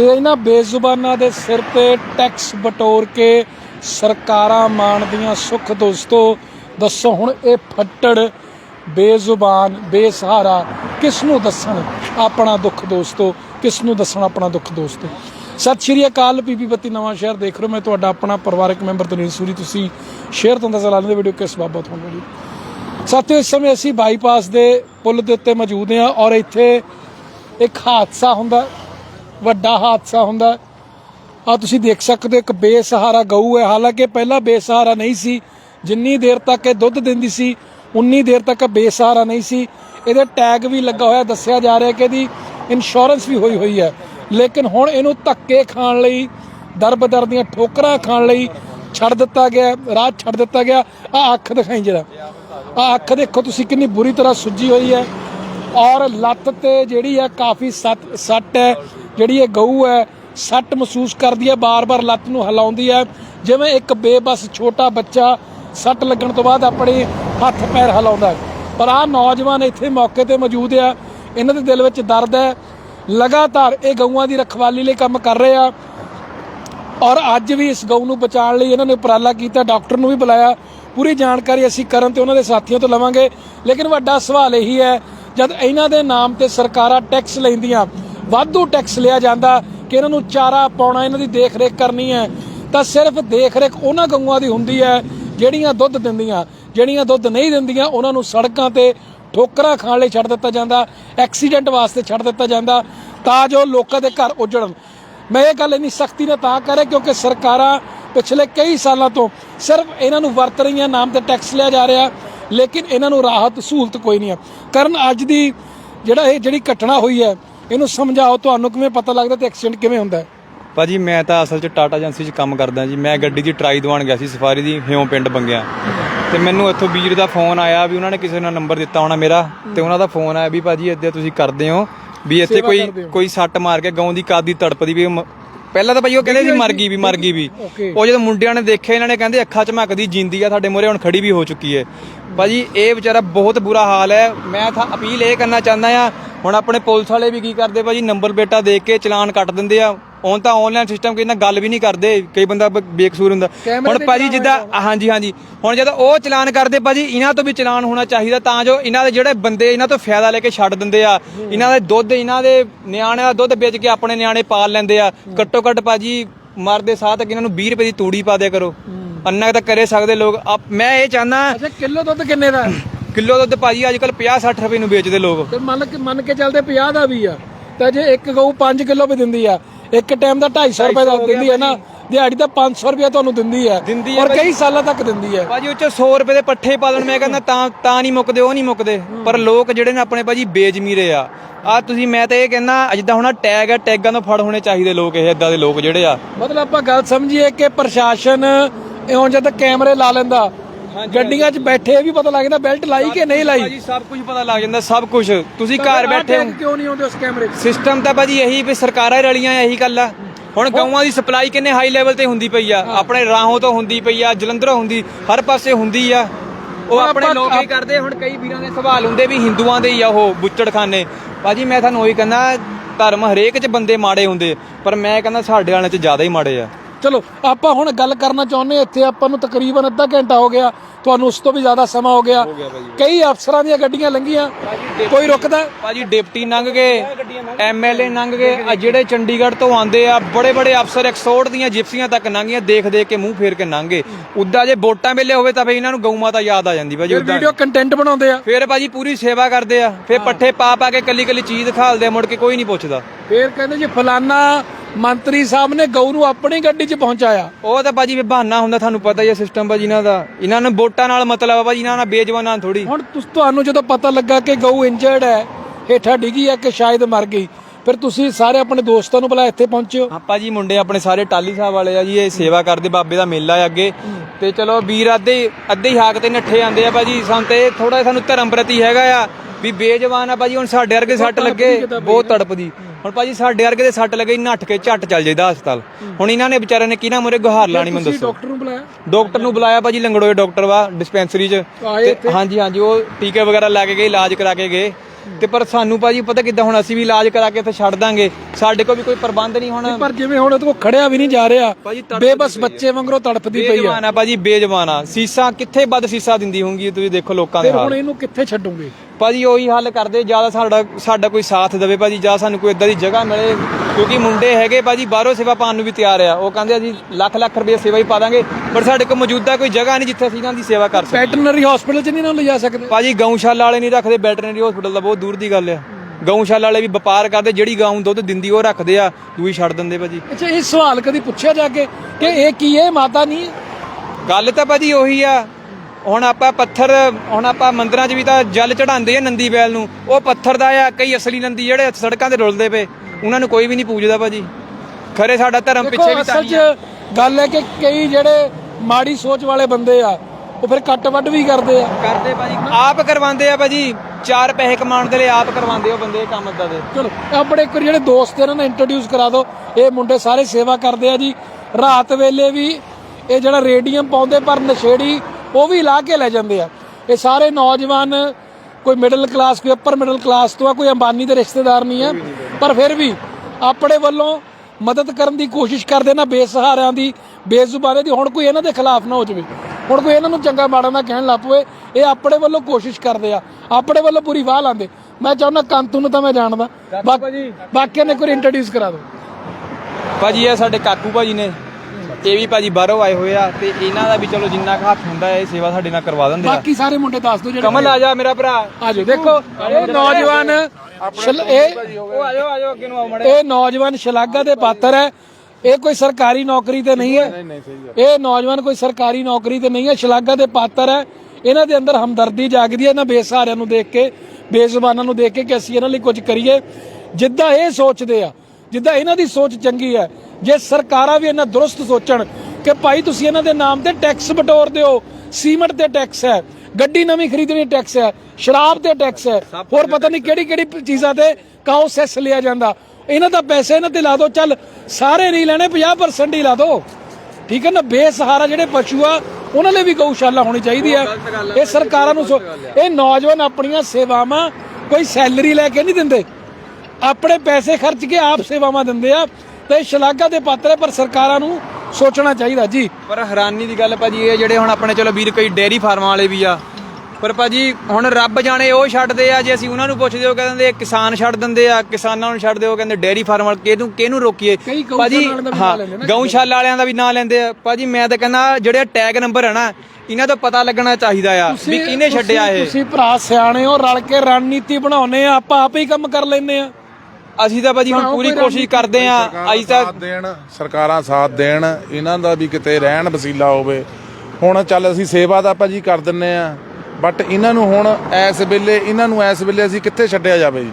ਕਿ ਇਹਨਾਂ ਬੇਜ਼ੁਬਾਨਾਂ ਦੇ ਸਿਰ ਤੇ ਟੈਕਸ ਬਟੋਰ ਕੇ ਸਰਕਾਰਾਂ ਮਾਣਦੀਆਂ ਸੁੱਖ ਦੋਸਤੋ, ਦੱਸੋ ਹੁਣ ਇਹ ਫੱਟੜ ਬੇਜ਼ੁਬਾਨ, ਬੇਸਹਾਰਾ ਕਿਸ ਨੂੰ ਦੱਸਣ ਆਪਣਾ ਦੁੱਖ ਦੋਸਤੋ? ਕਿਸ ਨੂੰ ਦੱਸਣ ਆਪਣਾ ਦੁੱਖ ਦੋਸਤੋ? ਸਤਿ ਸ਼੍ਰੀ ਅਕਾਲ ਪੀਪੀ ਬੱਤੀ ਨਵਾਂ ਸ਼ਹਿਰ ਦੇਖ ਰਹੇ ਮੈਂ ਤੁਹਾਡਾ ਆਪਣਾ ਪਰਿਵਾਰਕ ਮੈਂਬਰ ਤਨੀਸ਼ ਸੂਰੀ। ਤੁਸੀਂ ਸ਼ੇਅਰ ਤੋਂ ਅੰਦਾਜ਼ਾ ਲਾ ਲੈਂਦੇ ਵੀਡੀਓ ਕਿਸ ਬਾਬਤ ਹੋਣ ਵਾਲੀ। ਸਾਥੀਓ, ਇਸ ਸਮੇਂ ਅਸੀਂ ਬਾਈਪਾਸ ਦੇ ਪੁਲ ਦੇ ਉੱਤੇ ਮੌਜੂਦ ਹਾਂ ਔਰ ਇੱਥੇ ਇੱਕ ਹਾਦਸਾ ਹੁੰਦਾ। ਵੱਡਾ ਹਾਦਸਾ ਹੁੰਦਾ ਆ ਤੁਸੀਂ ਦੇਖ ਸਕਦੇ ਹੋ, ਇੱਕ ਬੇਸਹਾਰਾ ਗਊ ਹੈ। ਹਾਲਾਂਕਿ ਪਹਿਲਾਂ ਬੇਸਹਾਰਾ ਨਹੀਂ ਸੀ। ਜਿੰਨੀ ਦੇਰ ਤੱਕ ਇਹ ਦੁੱਧ ਦਿੰਦੀ ਸੀ, ਉਨੀ ਦੇਰ ਤੱਕ ਬੇਸਹਾਰਾ ਨਹੀਂ ਸੀ। ਇਹਦੇ ਟੈਗ ਵੀ ਲੱਗਾ ਹੋਇਆ, ਦੱਸਿਆ ਜਾ ਰਿਹਾ ਕਿ ਇਹਦੀ ਇੰਸ਼ੋਰੈਂਸ ਵੀ ਹੋਈ ਹੋਈ ਹੈ। ਲੇਕਿਨ ਹੁਣ ਇਹਨੂੰ ਧੱਕੇ ਖਾਣ ਲਈ ਦਰਬਦਰ ਦੀਆਂ ਠੋਕਰਾਂ ਖਾਣ ਲਈ ਛੱਡ ਦਿੱਤਾ ਗਿਆ, ਰਾਹ ਛੱਡ ਦਿੱਤਾ ਗਿਆ। ਆ ਅੱਖ ਦਿਖਾਈ ਜਰਾ। ਆ ਅੱਖ ਦੇਖੋ ਤੁਸੀਂ ਕਿੰਨੀ ਬੁਰੀ ਤਰ੍ਹਾਂ ਸੁੱਜੀ ਹੋਈ ਹੈ। ਔਰ ਲੱਤ ਤੇ ਜਿਹੜੀ ਹੈ ਕਾਫੀ ਸੱਟ ਸੱਟ ਹੈ। ਜਿਹੜੀ ਇਹ ਗਊ ਹੈ, ਸੱਟ ਮਹਿਸੂਸ ਕਰਦੀ ਹੈ, ਬਾਰ-ਬਾਰ ਲੱਤ ਨੂੰ ਹਿਲਾਉਂਦੀ ਹੈ। ਜਿਵੇਂ ਇੱਕ ਬੇਬਸ ਛੋਟਾ ਬੱਚਾ ਸੱਟ ਲੱਗਣ ਤੋਂ ਬਾਅਦ ਆਪਣੇ ਹੱਥ ਪੈਰ ਹਿਲਾਉਂਦਾ ਪਰ ਆਹ ਨੌਜਵਾਨ ਇੱਥੇ ਮੌਕੇ ਤੇ ਮੌਜੂਦ ਆ। ਇਹਨਾਂ ਦੇ ਦਿਲ ਵਿੱਚ ਦਰਦ ਹੈ। ਲਗਾਤਾਰ ਇਹ ਗਊਆਂ ਦੀ ਰਖਵਾਲੀ ਲਈ ਕੰਮ ਕਰ ਰਹੇ ਆ। ਔਰ ਅੱਜ ਵੀ ਇਸ ਗਊ ਨੂੰ ਬਚਾਉਣ ਲਈ ਇਹਨਾਂ ਨੇ ਉਪਰਾਲਾ ਕੀਤਾ। ਡਾਕਟਰ ਨੂੰ ਵੀ ਬੁਲਾਇਆ। ਪੂਰੀ ਜਾਣਕਾਰੀ ਅਸੀਂ ਕਰਨ ਤੇ ਉਹਨਾਂ ਦੇ ਸਾਥੀਆਂ ਤੋਂ ਲਵਾਂਗੇ। ਲੇਕਿਨ ਵੱਡਾ ਸਵਾਲ ਇਹੀ ਹੈ, ਜਦ ਇਹਨਾਂ ਦੇ ਨਾਮ ਤੇ ਸਰਕਾਰਾਂ ਟੈਕਸ ਲੈਂਦੀਆਂ ਵਾਧੂ ਟੈਕਸ ਲਿਆ ਜਾਂਦਾ ਕਿ ਇਹਨਾਂ ਨੂੰ ਚਾਰਾ ਪਾਉਣਾ, ਇਹਨਾਂ ਦੀ ਦੇਖ-ਰੇਖ ਕਰਨੀ ਹੈ। ਤਾਂ ਸਿਰਫ ਦੇਖ-ਰੇਖ ਉਹਨਾਂ ਗਊਆਂ ਦੀ ਹੁੰਦੀ ਹੈ ਜਿਹੜੀਆਂ ਦੁੱਧ ਦਿੰਦੀਆਂ। ਜਿਹੜੀਆਂ ਦੁੱਧ ਨਹੀਂ ਦਿੰਦੀਆਂ, ਉਹਨਾਂ ਨੂੰ ਸੜਕਾਂ ਤੇ ਠੋਕਰਾਂ ਖਾਣ ਲਈ ਛੱਡ ਦਿੱਤਾ ਜਾਂਦਾ, ਐਕਸੀਡੈਂਟ ਵਾਸਤੇ ਛੱਡ ਦਿੱਤਾ ਜਾਂਦਾ ਤਾਂ ਜੋ ਲੋਕਾਂ ਦੇ ਘਰ ਉਜੜਨ। ਮੈਂ ਇਹ ਗੱਲ ਇੰਨੀ ਸਖਤੀ ਨਾਲ ਤਾਂ ਕਰੇ ਕਿਉਂਕਿ ਸਰਕਾਰਾਂ ਪਿਛਲੇ ਕਈ ਸਾਲਾਂ ਤੋਂ ਸਿਰਫ ਇਹਨਾਂ ਨੂੰ ਵਰਤ ਰਹੀਆਂ ਨਾਮ ਤੇ ਟੈਕਸ ਲਿਆ ਜਾ ਰਿਹਾ, ਲੇਕਿਨ ਇਹਨਾਂ ਨੂੰ ਰਾਹਤ ਸਹੂਲਤ ਕੋਈ ਨਹੀਂ ਹੈ। ਕਰਨ ਅੱਜ ਦੀ ਜਿਹੜਾ ਇਹ ਜਿਹੜੀ ਘਟਨਾ ਹੋਈ ਹੈ ਇਹਨੂੰ ਸਮਝਾਓ ਤੁਹਾਨੂੰ ਕਿਵੇਂ ਪਤਾ ਲੱਗਦਾ ਤੇ ਐਕਸੀਡੈਂਟ ਕਿਵੇਂ ਹੁੰਦਾ ਹੈ? ਭਾਜੀ ਮੈਂ ਤਾਂ ਅਸਲ 'ਚ ਟਾਟਾ ਏਜੰਸੀ 'ਚ ਕੰਮ ਕਰਦਾ ਜੀ। ਮੈਂ ਗੱਡੀ ਦੀ ਟਰਾਈ ਦਵਾਉਣ ਗਿਆ ਸੀ ਸਫਾਰੀ ਦੀ ਹਿਉਂ ਪਿੰਡ ਬੰਗਿਆ। ਤੇ ਮੈਨੂੰ ਇੱਥੋਂ ਵੀਰ ਦਾ ਫੋਨ ਆਇਆ ਵੀ ਉਹਨਾਂ ਨੇ ਕਿਸੇ ਨੇ ਨੰਬਰ ਦਿੱਤਾ ਹੋਣਾ ਮੇਰਾ ਤੇ ਉਹਨਾਂ ਦਾ ਫੋਨ ਆਇਆ ਵੀ ਭਾਜੀ ਇੱਦਾਂ ਤੁਸੀਂ ਕਰਦੇ ਹੋ ਵੀ ਇੱਥੇ ਕੋਈ। ਕੋਈ ਸੱਟ ਮਾਰ ਕੇ ਗਾਉਂ ਦੀ ਕਾਦੀ ਤੜਪਦੀ ਵੀ ਪਹਿਲਾਂ ਤਾਂ ਭਾਈ ਉਹ ਕਹਿੰਦੇ ਸੀ ਮਰ ਗਈ ਵੀ ਮਰ ਗਈ ਵੀ. ਉਹ ਜਦੋਂ ਮੁੰਡਿਆਂ ਨੇ ਦੇਖਿਆ ਇਹਨਾਂ ਨੇ ਕਹਿੰਦੇ ਅੱਖਾਂ ਝਮਕਦੀ ਜਿੰਦੀ ਆ ਸਾਡੇ ਮੂਹਰੇ ਹੁਣ ਖੜੀ ਵੀ ਹੋ ਚੁੱਕੀ ਹੈ। ਭਾਜੀ ਇਹ ਵਿਚਾਰਾ ਬਹੁਤ ਬੁਰਾ ਹਾਲ ਹੈ। ਮੈਂ ਤਾਂ ਅਪੀਲ ਇਹ ਕਰਨਾ ਚਾਹੁੰਦਾ ਆ ਹੁਣ ਆਪਣੇ ਪੁਲਿਸ ਵਾਲੇ ਵੀ ਕੀ ਕਰਦੇ ਭਾਜੀ? ਨੰਬਰ ਪਲੇਟਾਂ ਦੇਖ ਕੇ ਚਲਾਨ ਕੱਟ ਦਿੰਦੇ ਆ। ਹੁਣ ਤਾਂ ਆਨਲਾਈਨ ਸਿਸਟਮ ਕੋਈ ਨਾ ਗੱਲ ਵੀ ਨਹੀਂ ਕਰਦੇ। ਕਈ ਬੰਦਾ ਬ- ਬੇਕਸੂਰ ਹੁੰਦਾ। ਹੁਣ ਭਾਜੀ ਜਿੱਦਾਂ ਹਾਂਜੀ ਹਾਂਜੀ। ਹੁਣ ਜਦੋਂ ਉਹ ਚਲਾਨ ਕਰਦੇ ਭਾਜੀ ਇਹਨਾਂ ਤੋਂ ਵੀ ਚਲਾਨ ਹੋਣਾ ਚਾਹੀਦਾ ਤਾਂ ਜੋ ਇਹਨਾਂ ਦੇ ਜਿਹੜੇ ਬੰਦੇ ਇਹਨਾਂ ਤੋਂ ਫਾਇਦਾ ਲੈ ਕੇ ਛੱਡ ਦਿੰਦੇ ਆ। ਇਹਨਾਂ ਦੇ ਦੁੱਧ ਇਹਨਾਂ ਦੇ ਨਿਆਣਿਆਂ ਦਾ ਦੁੱਧ ਵੇਚ ਕੇ ਆਪਣੇ ਨਿਆਣੇ ਪਾਲ ਲੈਂਦੇ ਆ। ਘੱਟੋ ਘੱਟ ਭਾਜੀ ਮਰਦੇ ਸਾਹ ਤੱਕ ਇਹਨਾਂ ਨੂੰ 20 ਰੁਪਏ ਦੀ ਤੂੜੀ ਪਾ ਦਿਆ ਕਰੋ। ਅੰਨਾ ਤਾਂ ਕਰੇ ਸਕਦੇ ਲੋਕ। ਆਪ- ਮੈਂ ਇਹ ਚਾਹਨਾ ਅੱਛਾ ਕਿਲੋ ਦੁੱਧ ਕਿੰਨੇ ਦਾ? ਹੈ? ਕਿਲੋ ਦੁੱਧ ਭਾਜੀ ਅੱਜ ਕੱਲ 50 60 ਰੁਪਏ ਨੂੰ ਵੇਚਦੇ ਲੋਕ। ਤੇ ਮੰਨ ਕੇ ਮੰਨ ਕੇ ਚੱਲਦੇ 50 ਦਾ ਵੀ ਆ। ਤਾਂ ਜੇ ਇੱਕ ਗਊ 5 ਕਿਲੋ ਵੀ ਦਿੰਦੀ ਆ ਇੱਕ ਟਾਈਮ ਦਾ 250 ਰੁਪਏ ਦਾ ਦਿੰਦੀ ਹੈ ਨਾ ਦਿਹਾੜੀ ਤਾਂ 500 ਰੁਪਏ ਤੁਹਾਨੂੰ ਦਿੰਦੀ ਹੈ ਔਰ ਕਈ ਸਾਲਾਂ ਤੱਕ ਦਿੰਦੀ ਹੈ ਭਾਜੀ ਉਹ ਚ 100 ਰੁਪਏ ਦੇ ਪੱਠੇ ਪਾ ਦੇਣ ਮੈਂ ਕਹਿੰਦਾ ਤਾਂ ਤਾਂ ਨਹੀਂ ਮੁੱਕਦੇ ਉਹ ਨਹੀਂ ਮੁੱਕਦੇ। ਪਰ ਲੋਕ ਜਿਹੜੇ ਨੇ ਆਪਣੇ ਭਾਜੀ ਬੇਜ਼ਮੀਰੇ ਆ। ਆ ਤੁਸੀਂ ਮੈਂ ਤਾਂ ਇਹ ਕਹਿੰਦਾ ਜਿੱਦਾਂ ਹੁਣ ਟੈਗ ਹੈ ਟੈਗਾਂ ਤੋਂ ਫੜ ਹੋਣੇ ਚਾਹੀਦੇ ਲੋਕ ਇਹ ਇਦਾਂ ਦੇ ਲੋਕ ਜਿਹੜੇ ਆ। ਮਤਲਬ ਆਪਾਂ ਗੱਲ ਸਮਝੀਏ ਕਿ ਪ੍ਰਸ਼ਾਸਨ ਇਉਂ ਜਦ ਕੈਮਰੇ ਲਾ ਲੈਂਦਾ ਗੱਡੀਆਂ 'ਚ ਬੈਠੇ ਵੀ ਪਤਾ ਲੱਗਦਾ ਬੈਲਟ ਲਾਈ ਕਿ ਨਹੀਂ ਲਾਈ? ਭਾਜੀ ਸਭ ਕੁਝ ਪਤਾ ਲੱਗ ਜਾਂਦਾ ਸਭ ਕੁਝ। ਤੁਸੀਂ ਘਰ ਬੈਠੇ ਹੋ। ਕਿਉਂ ਨਹੀਂ ਆਉਂਦੇ ਉਸ ਕੈਮਰੇ 'ਚ? ਸਿਸਟਮ ਤਾਂ ਭਾਜੀ ਇਹੀ ਵੀ ਸਰਕਾਰਾਂ ਹੀ ਰਲੀਆਂ ਇਹੀ ਗੱਲ ਆ। ਹੁਣ ਗਊਆਂ ਦੀ ਸਪਲਾਈ ਕਿੰਨੇ ਹਾਈ ਲੈਵਲ ਤੇ ਹੁੰਦੀ ਪਈ ਆ? ਆਪਣੇ ਰਾਹੋਂ ਤੋਂ ਹੁੰਦੀ ਪਈ ਆ ਜਲੰਧਰੋਂ ਹੁੰਦੀ ਹਰ ਪਾਸੇ ਹੁੰਦੀ ਆ। ਉਹ ਆਪਣੇ ਆਪਾਂ- ਲੋਕ ਹੀ ਕਰਦੇ ਹੁਣ ਕਈ ਵੀਰਾਂ ਦੇ ਸਵਾਲ ਹੁੰਦੇ ਵੀ ਹਿੰਦੂਆਂ ਦੇ ਹੀ ਆ ਉਹ ਬੁੱਚੜਖਾਨੇ। ਭਾਜੀ ਮੈਂ ਤੁਹਾਨੂੰ ਉਹੀ ਕਹਿੰਦਾ ਧਰਮ ਹਰੇਕ 'ਚ ਬੰਦੇ ਮਾੜੇ ਹੁੰਦੇ ਪਰ ਮੈਂ ਕਹਿੰਦਾ ਸਾਡੇ ਵਾਲਿਆਂ 'ਚ ਜ਼ਿਆਦਾ ਹੀ ਮਾੜੇ ਆ। ਚਲੋ ਆਪਾਂ ਹੁਣ ਗੱਲ ਕਰਨਾ ਚਾਹੁੰਦੇ ਇੱਥੇ ਆਪਾਂ ਨੂੰ ਤਕਰੀਬਨ ਅੱਧਾ ਘੰਟਾ ਹੋ ਗਿਆ। ਤੁਹਾਨੂੰ ਉਸ ਤੋਂ ਵੀ ਜ਼ਿਆਦਾ ਸਮਾਂ ਹੋ ਗਿਆ। ਕਈ ਅਫਸਰਾਂ ਦੀਆਂ ਗੱਡੀਆਂ ਲੰਘੀਆਂ। ਕੋਈ ਰੁਕਦਾ? ਭਾਜੀ ਡਿਪਟੀ ਲੰਘ ਗਏ ਐਮਐਲਏ ਲੰਘ ਗਏ। ਆ ਜਿਹੜੇ ਚੰਡੀਗੜ੍ਹ ਤੋਂ ਆਉਂਦੇ ਆ ਬੜੇ ਬੜੇ ਅਫਸਰ ਐਕਸੋਰਟ ਦੀਆਂ ਜਿਪਸੀਆਂ ਤੱਕ ਲੰਘੀਆਂ ਦੇਖ ਦੇਖ ਕੇ ਮੂੰਹ ਫੇਰ ਕੇ ਲੰਘੇ ਉੱਦਾਂ ਜੇ ਵੋਟਾਂ ਵੇਲੇ ਹੋਵੇ ਤਾਂ ਫੇ ਇਹਨਾਂ ਨੂੰ ਗਊ ਮਾਤਾ ਯਾਦ ਆ ਜਾਂਦੀ ਭਾਜੀ ਉੱਦਾਂ। ਵੀਡੀਓ ਕੰਟੈਂਟ ਬਣਾਉਂਦੇ ਆ। ਫੇਰ ਭਾਜੀ ਪੂਰੀ ਸੇਵਾ ਕਰਦੇ ਆ। ਫੇਰ ਪੱਠੇ ਪਾ ਪਾ ਕੇ ਕੱਲੀ ਕੱਲੀ ਚੀਜ਼ ਦਿਖਾਲਦੇ ਆ ਮੁੜ ਕੇ ਕੋਈ ਨਹੀਂ ਪੁੱਛਦਾ। ਫਿਰ ਕਹਿੰਦੇ ਜੀ ਫਲਾਨਾ ਮੰਤਰੀ ਸਾਹਿਬ ਨੇ ਗਊ ਨੂੰ ਆਪਣੀ ਗੱਡੀ 'ਚ ਪਹੁੰਚਾਇਆ। ਉਹ ਤਾਂ ਵੀ ਬਹਾਨਾ ਹੁੰਦਾ ਤੁਹਾਨੂੰ ਪਤਾ ਹੀ ਹੈ ਸਿਸਟਮ ਭਾਜੀ ਇਹਨਾਂ ਦਾ। ਇਹਨਾਂ ਨੂੰ ਵੋਟਾਂ ਨਾਲ ਮਤਲਬ ਆ ਭਾਜੀ ਇਹਨਾਂ ਨਾਲ ਬੇਜਵਾਨਾਂ ਥੋੜੀ ਹੁਣ ਤੁਸ ਤੁਹਾਨੂੰ ਜਦੋਂ ਪਤਾ ਲੱਗਾ ਕਿ ਗਊ ਇੰਜਰਡ ਹੈ ਹੇਠਾਂ ਡਿੱਗੀ ਹੈ ਕਿ ਸ਼ਾਇਦ ਮਰ ਗਈ ਫਿਰ ਤੁਸੀਂ ਸਾਰੇ ਆਪਣੇ ਦੋਸਤਾਂ ਨੂੰ ਬੁਲਾ ਇੱਥੇ ਪਹੁੰਚੇ ਹੋ ਆਪਾਂ ਜੀ ਮੁੰਡੇ ਆਪਣੇ ਸਾਰੇ ਟਾਲੀ ਸਾਹਿਬ ਵਾਲੇ ਆ ਜੀ ਇਹ ਸੇਵਾ ਕਰਦੇ ਬਾਬੇ ਦਾ ਮੇਲਾ ਹੈ ਅੱਗੇ। ਤੇ ਚਲੋ ਵੀਰ ਅੱਧੇ ਅੱਧੇ ਹੀ ਹਾਕ ਤੇ ਨੱਠੇ ਆਂਦੇ ਆ ਭਾਜੀ ਸਾਨੂੰ ਤੇ ਥੋੜਾ ਸਾਨੂੰ ਧਰਮ ਪ੍ਰਤੀ ਹੈਗਾ ਆ ਵੀ ਬੇਜਵਾਨ ਆ ਭਾਜੀ ਹੁਣ ਸਾਡੇ ਵਰਗੇ ਸੱਟ ਲੱਗੇ ਬਹੁਤ ਤੜਪਦੀ। ਹੁਣ ਭਾਜੀ ਸਾਡੇ ਵਰਗੇ ਦੇ ਸੱਟ ਲੱਗੇ ਨੱਠ ਕੇ ਝੱਟ ਚੱਲ ਜਾਈਦਾ ਹਸਪਤਾਲ। ਹੁਣ ਇਹਨਾਂ ਨੇ ਵਿਚਾਰਿਆਂ ਨੇ ਕਿਹਨਾਂ ਮੂਰੇ ਗੁਹਾਰ ਲਾਣੀ ਮੈਨੂੰ ਦੱਸੋ। ਡਾਕਟਰ ਨੂੰ ਬੁਲਾਇਆ? ਡਾਕਟਰ ਨੂੰ ਬੁਲਾਇਆ ਭਾਜੀ ਲੰਗੜੋਏ ਡਾਕਟਰ ਵਾ ਡਿਸਪੈਂਸਰੀ 'ਚ। ਹਾਂਜੀ ਹਾਂਜੀ ਉਹ ਟੀਕੇ ਵਗੈਰਾ ਲਾ ਕੇ ਗਏ ਇਲਾਜ ਕਰਾ ਕੇ ਗਏ। ਤੇ ਪਰ ਸਾਨੂੰ ਭਾਜੀ ਪਤਾ ਕਿੱਦਾਂ ਹੁਣ ਅਸੀਂ ਵੀ ਇਲਾਜ ਕਰਾ ਕੇ ਇੱਥੇ ਛੱਡ ਦਾਂਗੇ। ਸਾਡੇ ਕੋਲ ਵੀ ਕੋਈ ਪ੍ਰਬੰਧ ਨਹੀਂ ਹੁਣ। ਪਰ ਜਿਵੇਂ ਹੁਣ ਕੋਲ ਖੜਿਆ ਵੀ ਨਹੀਂ ਜਾ ਰਿਹਾ। ਭਾਜੀ ਤੜਫਦੀ ਬੇਬਸ ਪਈ ਆ। ਬੱਚੇ ਵਾਂਗਰੋਂ ਤੜਫਦੀ ਪਈ ਆ। ਬੇਜਮਾਨ ਆ ਭਾਜੀ ਬੇਜਮਾਨ ਆ। ਸੀਸਾਂ ਕਿੱਥੇ ਵੱਧ ਸੀਸਾ ਦਿੰਦੀ ਹੋਊਗੀ ਤੁਸੀਂ ਦੇਖੋ ਲੋਕਾਂ ਦੇ ਫਿਰ ਹੁਣ ਹਾਲ। ਇਹਨੂੰ ਕਿੱਥੇ ਛੱਡੋਗੇ? ਭਾਜੀ ਉਹੀ ਹੱਲ ਕਰਦੇ ਜ਼ਿਆਦਾ ਸਾਡਾ ਸਾਡਾ ਕੋਈ ਸਾਥ ਦੇਵੇ ਭਾਜੀ ਜਾਂ ਸਾਨੂੰ ਕੋਈ ਇਦਾਂ ਦੀ ਜਗ੍ਹਾ ਮਿਲੇ। ਕਿਉਂਕਿ ਮੁੰਡੇ ਹੈਗੇ ਭਾਜੀ ਬਾਹਰੋਂ ਸੇਵਾ ਪਾਉਣ ਨੂੰ ਵੀ ਤਿਆਰ ਆ। ਉਹ ਕਹਿੰਦੇ ਅਸੀਂ ਲੱਖ ਲੱਖ ਰੁਪਏ ਸੇਵਾ ਹੀ ਪਾ ਦਾਂਗੇ ਪਰ ਸਾਡੇ ਕੋਲ ਮੌਜੂਦਾ ਕੋਈ ਜਗ੍ਹਾ ਨਹੀਂ ਜਿੱਥੇ ਅਸੀਂ ਇਹਨਾਂ ਦੀ ਸੇਵਾ ਕਰ ਸਕੀਏ। ਵੈਟਰਨਰੀ ਹਸਪੀਟਲ 'ਚ ਨਹੀਂ ਨਾ ਲਿਜਾ ਸਕਦੇ? ਭਾਜੀ ਗਊਸ਼ਾਲਾ ਵਾਲੇ ਨਹੀਂ ਰੱਖਦੇ ਵੈਟਰਨਰੀ ਹਸਪੀਟਲ ਦਾ ਬਹੁਤ ਦੂਰ ਦੀ ਗੱਲ ਆ। ਗਊਸ਼ਾਲਾ ਵਾਲੇ ਵੀ ਵਪਾਰ ਕਰਦੇ ਜਿਹੜੀ ਗਾਂ ਦੁੱਧ ਦਿੰਦੀ ਉਹ ਰੱਖਦੇ ਆ ਦੂਈ ਛੱਡ ਦਿੰਦੇ ਭਾਜੀ ਅੱਛਾ ਇਹ ਸਵਾਲ ਕਦੀ ਪੁੱਛਿਆ ਜਾ ਕੇ ਕਿ ਇਹ ਕੀ ਹੈ ਮਾਤਾ ਨਹੀਂ? ਹੈ? ਗੱਲ ਤਾਂ ਭਾਜੀ ਉਹੀ ਆ। ਹੁਣ ਆਪਾਂ ਪੱਥਰ ਹੁਣ ਆਪਾਂ ਮੰਦਰਾਂ 'ਚ ਵੀ ਤਾਂ ਜਲ ਚੜਾਉਂਦੇ ਆ ਨੰਦੀ ਬੈਲ ਨੂੰ। ਉਹ ਪੱਥਰ ਦਾ ਆ ਕਈ ਅਸਲੀ ਨੰਦੀ ਜਿਹੜੇ ਸੜਕਾਂ ਤੇ ਰੁਲਦੇ ਪਏ। ਉਹਨਾਂ ਨੂੰ ਕੋਈ ਵੀ ਨਹੀਂ ਪੂਜਦਾ ਭਾਜੀ। ਖਰੇ ਸਾਡਾ ਧਰਮ ਪਿੱਛੇ ਵੀ ਤਾਂ ਅਸਲ 'ਚ ਗੱਲ ਹੈ ਕਿ ਕਈ ਜਿਹੜੇ ਮਾੜੀ ਸੋਚ ਵਾਲੇ ਬੰਦੇ ਆ ਉਹ ਫਿਰ ਕੱਟ ਵੱਢ ਵੀ ਕਰਦੇ ਆ। ਕਰਦੇ ਭਾਜੀ। ਆਪ ਕਰਵਾਉਂਦੇ ਆ ਭਾਜੀ ਚਾਰ ਪੈਸੇ ਕਮਾਉਣ ਦੇ ਲਈ ਆਪ ਕਰਵਾਉਂਦੇ ਉਹ ਬੰਦੇ ਇਹ ਕੰਮ ਏਦਾਂ ਦੇ। ਚਲੋ ਆਪਣੇ ਇੱਕ ਵਾਰੀ ਜਿਹੜੇ ਦੋਸਤ ਇਹਨਾਂ ਨੂੰ ਇੰਟਰੋਡਿਊਸ ਕਰਾ ਦਿਓ। ਇਹ ਮੁੰਡੇ ਸਾਰੇ ਸੇਵਾ ਕਰਦੇ ਆ ਜੀ। ਰਾਤ ਵੇਲੇ ਵੀ ਇਹ ਜਿਹੜਾ ਰੇਡੀਅਮ ਪਾਉਂਦੇ ਪਰ ਨਸ਼ੇੜੀ ਉਹ ਵੀ ਲਾ ਕੇ ਲੈ ਜਾਂਦੇ ਆ। ਇਹ ਸਾਰੇ ਨੌਜਵਾਨ ਕੋਈ ਮਿਡਲ ਕਲਾਸ ਕੋਈ ਅਪਰ ਮਿਡਲ ਕਲਾਸ ਤੋਂ ਆ ਕੋਈ ਅੰਬਾਨੀ ਦੇ ਰਿਸ਼ਤੇਦਾਰ ਨਹੀਂ ਆ। ਪਰ ਫਿਰ ਵੀ ਆਪਣੇ ਵੱਲੋਂ ਮਦਦ ਕਰਨ ਦੀ ਕੋਸ਼ਿਸ਼ ਕਰਦੇ ਨਾ ਬੇਸਹਾਰਿਆਂ ਦੀ ਬੇਜ਼ੁਬਾਨੇ ਦੀ। ਹੁਣ ਕੋਈ ਇਹਨਾਂ ਦੇ ਖਿਲਾਫ ਨਾ ਹੋ ਜਾਵੇ। ਹੁਣ ਕੋਈ ਇਹਨਾਂ ਨੂੰ ਚੰਗਾ ਮਾੜਾ ਨਾ ਕਹਿਣ ਲੱਗ ਪਵੇ ਇਹ ਆਪਣੇ ਵੱਲੋਂ ਕੋਸ਼ਿਸ਼ ਕਰਦੇ ਆ। ਆਪਣੇ ਵੱਲੋਂ ਪੂਰੀ ਵਾਹ ਲਾਉਂਦੇ। ਮੈਂ ਚਾਹੁੰਦਾ ਕੰਤੂ ਨੂੰ ਤਾਂ ਮੈਂ ਜਾਣਦਾ। ਬਾਕੀ ਨੇ ਕੋਈ ਇੰਟਰੋਡਿਊਸ ਕਰਾ ਦਿਓ ਭਾਜੀ ਇਹ ਸਾਡੇ ਕਾਕੂ ਭਾਜੀ ਨੇ। ਇਹ ਵੀ ਭਾਜੀ ਬਾਹਰੋਂ ਆਏ ਹੋਏ ਆ ਤੇ ਇਹਨਾਂ ਦਾ ਵੀ ਚਲੋ ਜਿੰਨਾ ਕੁ ਹੱਥ ਹੁੰਦਾ ਹੈ ਇਹ ਸੇਵਾ ਸਾਡੇ ਨਾਲ ਕਰਵਾ ਦਿੰਦੇ ਆ। ਬਾਕੀ ਸਾਰੇ ਮੁੰਡੇ ਦੱਸ ਦਿਓ ਜਿਹੜੇ ਕਮਲ ਆ। ਜਾ ਮੇਰਾ ਭਰਾ। ਆਜੋ ਦੇਖੋ ਇਹ ਨੌਜਵਾਨ ਸ਼ਲ- ਇਹ ਉਹ ਆਜੋ ਆਜੋ ਅੱਗੇ ਨੂੰ ਆਓ ਮੜੇ ਇਹ ਨੌਜਵਾਨ ਸ਼ਲਾਘਾ ਦੇ ਪਾਤਰ ਹੈ। ਇਹ ਕੋਈ ਸਰਕਾਰੀ ਨੌਕਰੀ ਤੇ ਨਹੀਂ ਹੈ। ਇਹ ਨੌਜਵਾਨ ਕੋਈ ਸਰਕਾਰੀ ਨੌਕਰੀ ਤੇ ਨਹੀਂ ਹੈ। ਸ਼ਲਾਘਾ ਦੇ ਪਾਤਰ ਹੈ। ਇਹਨਾਂ ਦੇ ਅੰਦਰ ਹਮਦਰਦੀ ਜਾਗਦੀ ਹੈ। ਇਹਨਾਂ ਬੇਸਹਾਰਿਆਂ ਨੂੰ ਦੇਖ ਕੇ ਬੇਜ਼ੁਬਾਨਾਂ ਨੂੰ ਦੇਖ ਕੇ ਕਿ ਅਸੀਂ ਇਹਨਾਂ ਲਈ ਕੁਝ ਕਰੀਏ। ਜਿੱਦਾਂ ਇਹ ਸੋਚਦੇ ਆ ਜਿੱਦਾਂ ਇਹਨਾਂ ਦੀ ਸੋਚ ਚੰਗੀ ਹੈ ਜੇ ਸਰਕਾਰਾਂ ਵੀ ਇਹਨਾਂ ਦਰੁਸਤ ਸੋਚਣ ਕਿ ਭਾਈ ਤੁਸੀਂ ਇਹਨਾਂ ਦੇ ਨਾਮ ਤੇ ਟੈਕਸ ਬਟੋਰ ਦਿਓ ਸੀਮੈਂਟ ਤੇ ਟੈਕਸ ਹੈ ਗੱਡੀ ਨਵੀਂ ਖਰੀਦਣੀ ਟੈਕਸ ਹੈ ਸ਼ਰਾਬ ਤੇ ਟੈਕਸ ਹੈ ਹੋਰ ਪਤਾ ਨਹੀਂ ਕਿਹੜੀ ਕਿਹੜੀ ਚੀਜ਼ਾਂ ਤੇ ਕਾਉ ਸੈਸ ਲਿਆ ਜਾਂਦਾ। ਇਹਨਾਂ ਦਾ ਪੈਸੇ ਇਹਨਾਂ ਤੇ ਲਾ ਦਿਓ ਚੱਲ ਸਾਰੇ ਨਹੀਂ ਲੈਣੇ 50% ਹੀ ਲਾ ਦਿਓ। ਠੀਕ ਹੈ ਨਾ ਬੇਸਹਾਰਾ ਜਿਹੜੇ ਪਸ਼ੂ ਆ ਉਹਨਾਂ ਲਈ ਵੀ ਗਊਸ਼ਾਲਾ ਹੋਣੀ ਚਾਹੀਦੀ ਆ ਇਹ ਸਰਕਾਰਾਂ ਨੂੰ ਇਹ ਨੌਜਵਾਨ ਆਪਣੀਆਂ ਸੇਵਾਵਾਂ ਕੋਈ ਸੈਲਰੀ ਲੈ ਕੇ ਨਹੀਂ ਦਿੰਦੇ। ਆਪਣੇ ਪੈਸੇ ਖਰਚ ਕੇ ਆਪ ਸੇਵਾਵਾਂ ਦਿੰਦੇ ਆ। ਤੇ ਸ਼ਲਾਘਾ ਦੇ ਪਾਤਰ ਹੈ ਪਰ ਸਰਕਾਰਾਂ ਨੂੰ ਸੋਚਣਾ ਚਾਹੀਦਾ ਜੀ। ਪਰ ਹੈਰਾਨੀ ਦੀ ਗੱਲ ਭਾਜੀ ਇਹ ਜਿਹੜੇ ਹੁਣ ਆਪਣੇ ਚਲੋ ਵੀਰ ਕਈ ਡੇਅਰੀ ਫਾਰਮਾਂ ਵਾਲੇ ਵੀ ਆ। ਪਰ ਭਾਜੀ ਹੁਣ ਰੱਬ ਜਾਣੇ ਉਹ ਛੱਡਦੇ ਆ ਜੇ ਅਸੀਂ ਉਹਨਾਂ ਨੂੰ ਪੁੱਛਦੇ ਹੋ ਕਹਿੰਦੇ ਇਹ ਕਿਸਾਨ ਛੱਡ ਦਿੰਦੇ ਆ ਕਿਸਾਨਾਂ ਨੂੰ ਛੱਡਦੇ ਹੋ ਕਹਿੰਦੇ ਡੇਅਰੀ ਫਾਰਮ ਵਾਲੇ ਕਿਹਨੂੰ ਕਿਹਨੂੰ ਰੋਕੀਏ? ਭਾਜੀ ਦਾ ਹਾਂ ਗਊਸ਼ਾਲਾ ਵਾਲਿਆਂ ਦਾ ਵੀ ਨਾਂ ਲੈਂਦੇ ਆ। ਭਾਜੀ ਮੈਂ ਤਾਂ ਕਹਿੰਦਾ ਜਿਹੜੇ ਟੈਗ ਨੰਬਰ ਹੈ ਨਾ ਇਹਨਾਂ ਤੋਂ ਪਤਾ ਲੱਗਣਾ ਚਾਹੀਦਾ ਆ ਵੀ ਕਿਹਨੇ ਛੱਡਿਆ ਇਹ। ਤੁਸੀਂ ਭਰਾ ਸਿਆਣੇ ਹੋ ਰਲ ਕੇ ਰਣਨੀਤੀ ਬਣਾਉਨੇ ਆ ਆਪਾਂ ਆਪ ਹੀ ਕੰਮ ਕਰ ਲੈਨੇ ਆ। ਅਸੀਂ ਤਾਂ ਭਾਜੀ ਹੁਣ ਪੂਰੀ ਕੋਸ਼ਿਸ਼ ਕਰਦੇ ਆ ਅਸੀਂ ਤਾਂ ਸਾਥ ਦੇਣ ਸਰਕਾਰਾਂ ਸਾਥ ਦੇਣ ਇਹਨਾਂ ਦਾ ਵੀ ਕਿਤੇ ਰਹਿਣ ਵਸੀਲਾ ਹੋਵੇ। ਹੁਣ ਚੱਲ ਅਸੀਂ ਸੇਵਾ ਦਾ ਭਾਜੀ ਕਰ ਦਿੰਨੇ ਆ ਬਟ ਇਹਨਾਂ ਨੂੰ ਹੁਣ ਇਸ ਵੇਲੇ ਇਹਨਾਂ ਨੂੰ ਇਸ ਵੇਲੇ ਅਸੀਂ ਕਿੱਥੇ ਛੱਡਿਆ ਜਾਵੇ? ਜੀ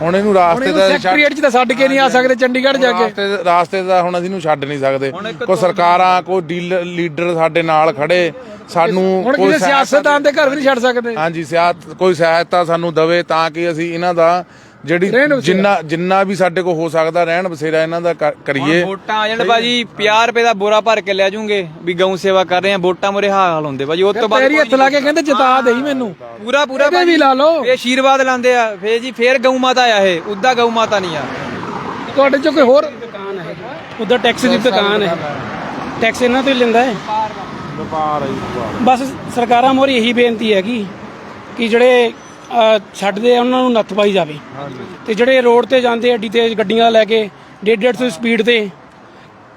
ਹੁਣ ਇਹਨੂੰ ਰਾਸਤੇ ਇਹਨੂੰ ਦਾ ਸੈਕਟਰੀਏਟ ਚ ਤਾਂ ਛੱਡ ਕੇ ਨਹੀਂ ਆ ਸਕਦੇ ਚੰਡੀਗੜ੍ਹ ਜਾ ਕੇ। ਰਾਸਤੇ ਰਾਸਤੇ ਦਾ ਹੁਣ ਅਸੀਂ ਨੂੰ ਛੱਡ ਨਹੀਂ ਸਕਦੇ। ਕੋਈ ਸਰਕਾਰਾਂ ਕੋਈ ਡੀਲਰ ਲੀਡਰ ਸਾਡੇ ਨਾਲ ਖੜੇ ਸਾਨੂੰ ਕੋਈ ਸਿਆਸਤਦਾਨ ਦੇ ਘਰ ਵੀ ਨਹੀਂ ਛੱਡ ਸਕਦੇ। ਹਾਂਜੀ ਸਿਆਤ ਕੋਈ ਸਹਾਇਤਾ ਸਾਨੂੰ ਦਵੇ ਤਾਂ ਕਿ ਅਸੀਂ ਇਹਨਾਂ ਦਾ ਜਿਹੜੀ ਰਹਿਣ ਬਸੇਰਾ। ਜਿੰਨਾ ਜਿੰਨਾ ਵੀ ਸਾਡੇ ਕੋਲ ਹੋ ਸਕਦਾ ਰਹਿਣ ਬਸੇਰਾ ਇਹਨਾਂ ਦਾ ਕਰ- ਕਰੀਏ। ਵੋਟਾਂ ਆ ਜਾਣ ਭਾਜੀ 50 ਰੁਪਏ ਦਾ ਬੋਰਾ ਭਰ ਕੇ ਲੈ ਜੂਗੇ ਵੀ ਗਊ ਸੇਵਾ ਕਰ ਰਹੇ ਆ ਵੋਟਾਂ ਮੁਰੇ ਹਾਲ ਹੁੰਦੇ ਭਾਜੀ ਉਸ ਤੋਂ ਬਾਅਦ ਪੈਰੀ ਹੱਥ ਲਾ ਕੇ ਕਹਿੰਦੇ ਜਿਤਾ ਦੇਈ ਮੈਨੂੰ। ਪੂਰਾ ਪੂਰਾ ਇਹਦੇ ਵੀ ਲਾ ਲਓ। ਇਹ ਆਸ਼ੀਰਵਾਦ ਲਾਉਂਦੇ ਆ। ਫੇਰ ਜੀ ਫੇਰ ਗਊ ਮਾਤਾ ਆ ਇਹ। ਉਦਾਂ ਗਊ ਮਾਤਾ ਨਹੀਂ ਆ। ਤੁਹਾਡੇ ਚ ਕੋਈ ਹੋਰ? ਦੁਕਾਨ ਹੈ ਉਧਰ ਟੈਕਸ ਦੀ ਦੁਕਾਨ ਹੈ। ਟੈਕਸ ਇਹਨਾਂ ਤੋਂ ਹੀ ਲੈਂਦਾ ਹੈ। ਬਸ ਸਰਕਾਰਾਂ ਮੋਰੀ ਇਹੀ ਬੇਨਤੀ ਹੈਗੀ ਕਿ ਜਿਹੜੇ ਛੱਡਦੇ ਆ ਉਹਨਾਂ ਨੂੰ ਨੱਥ ਪਾਈ ਜਾਵੇ। ਤੇ ਜਿਹੜੇ ਰੋਡ ਤੇ ਜਾਂਦੇ ਅੱਡੀ ਤੇ ਗੱਡੀਆਂ ਲੈ ਕੇ 150 ਦੀ ਸਪੀਡ ਤੇ